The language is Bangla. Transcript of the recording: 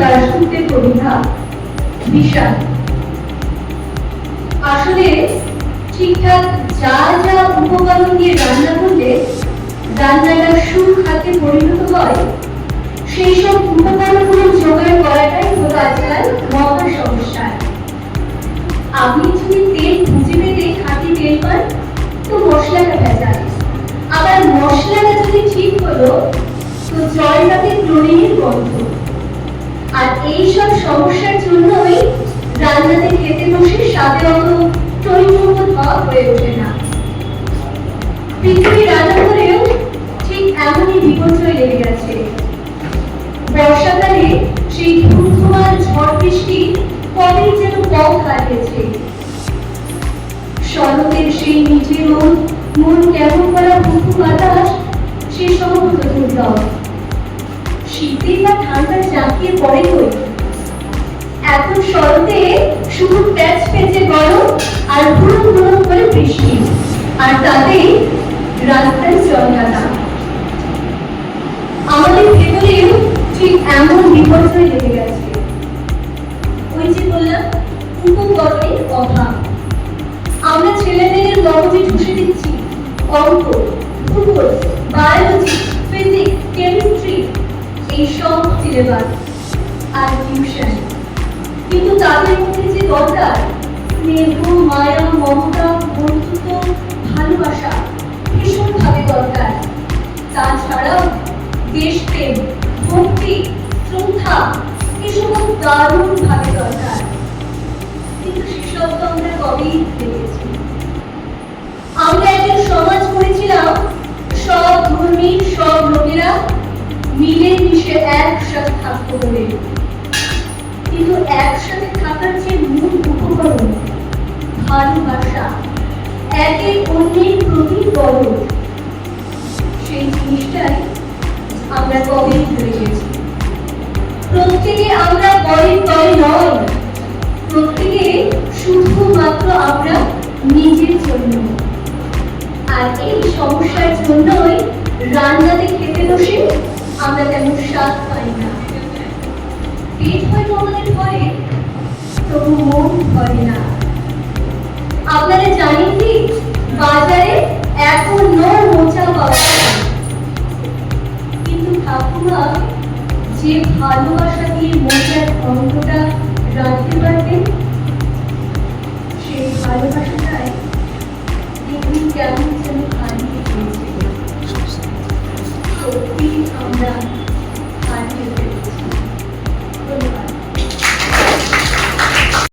দাসত্বের প্রতিভা বিশাল আসলে ঠিকঠাক যা যা উপকরণ দিয়ে রান্না করলে রান্নাটা সুখাতে পরিণত হয়, সেই সব উপকরণগুলো জোগাড় করাটাই হলো আজকাল মহা সমস্যা। আপনি যদি তেল খুঁজে পেতে খাঁটি তেল পান, তো মশলাটা ভেজাল। আবার মশলাটা যদি ঠিক হলো, তো জলটাতে ক্লোরিনের গন্ধ। আর এই সব সমস্যার জন্যই রান্নাতে খেতে বসে স্বাদে অত টইটুম্ব ভাব হয়ে ওঠে না। পৃথিবী রান্নাঘরেও ঠিক এমনই বিপর্যয় লেগে গেছে। বর্ষাকালে সেই ধুমধুমার ঝড় বৃষ্টি কবেই যেন পথ হারিয়েছে। শরতের সেই নিজের মন মন কেমন করা বুকু বাতাস, সে সমস্ত দুর্লভ। শীতে বা ঠান্ডা শরতে শুধু প্যাচ পেঁচে গরম আর করে বৃষ্টি। আর তাতে রাস্তায় আমাদের ঠিক এমন বিপর্যয় লেগে গেছে। ওই যে বললাম, উপকরণের অভাব। আমরা ছেলেমেয়েদের মগজে ঠুসে দিচ্ছি। অঙ্ক, ভূগোল বায়োলজি ফিজিক্স কেমিস্ট্রি সিলেবাস আর টিউশন। কিন্তু তাদের মধ্যে যে দরকার, স্নেহ, মায়া, মমতা, বন্ধুত্ব, ভালোবাসা, ভীষণভাবে দরকার। তাছাড়াও দেশপ্রেম, ভক্তি, শ্রদ্ধা এসব দারুণ ভাবে দরকার। কিন্তু সেসব তো আমরা কবেই দেখেছি আমরা একজন সমাজ করেছিলাম। সব ধর্মী, সব লোকেরা একসাথে থাকতো বলে কিন্তু একসাথে থাকার যে মূল উপকরণ, ভালোবাসা, একে অন্যের প্রতি গরজ সেই জিনিসটাই আমরা কবেই ভুলে গেছি। প্রত্যেকে আমরা পরের দলে নয়, প্রত্যেকে শুধুমাত্র আমরা নিজের জন্য। আর এই সমস্যার জন্যই রান্নাতে খেতে বসে আমরা তেমন তবু মন ভরে না আপনারা জানেন কি? বাজারে এখনও মোচা পাওয়া